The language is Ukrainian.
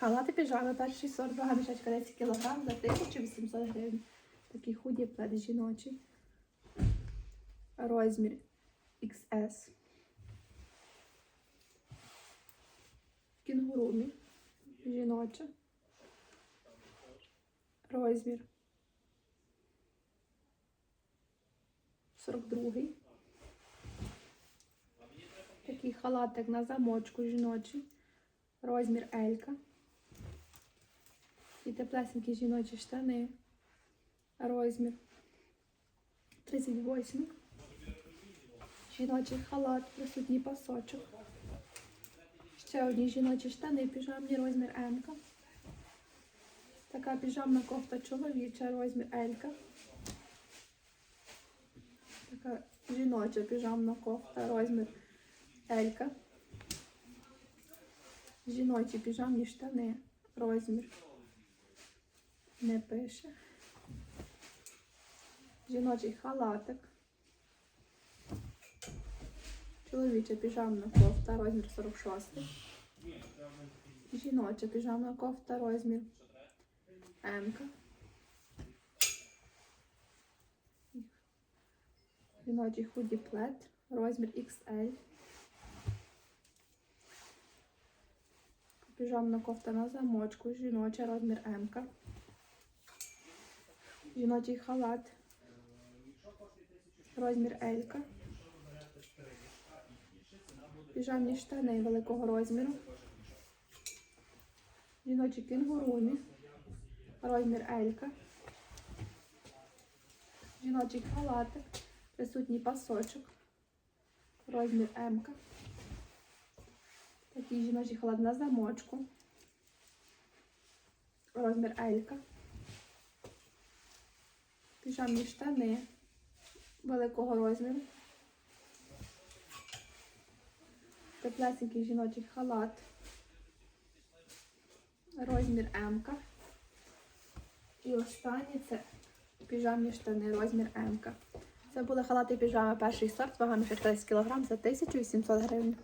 Халати піжами, перший сорт, вага мішечка 10 кг за 1800 гривень. Такий худі плед жіночий. Розмір XS. Кінгурумі. Жіноча. Розмір. 42. Такий халатик на замочку жіночий. Розмір Елька. І теплесенькі жіночі штани. Розмір 38. Жіночий халат, присутній пасочок. Ще одні жіночі штани, піжамні розмір М. Така піжамна кофта чоловіча, розмір L. Така жіноча піжамна кофта, розмір L. Жіночі піжамні штани, розмір. Не пише. Жіночий халатик. Чоловіча піжамна кофта, розмір 46. Жіноча піжамна кофта, розмір М. Жіночий худі плед, розмір XL. Піжамна кофта на замочку, жіноча, розмір М. Жіночий халат, розмір L. Піжамні штани великого розміру. Жіночі кінгурумі, розмір L. Жіночий халатик, присутній пасочок, розмір М. Такий жіночий халат на замочку, розмір L. Піжамні штани великого розміру. Теплесенький жіночий халат. Розмір М. І останнє це піжамні штани, розмір М. Це були халати піжами перший сорт, вага 10 кг за 1800 гривень.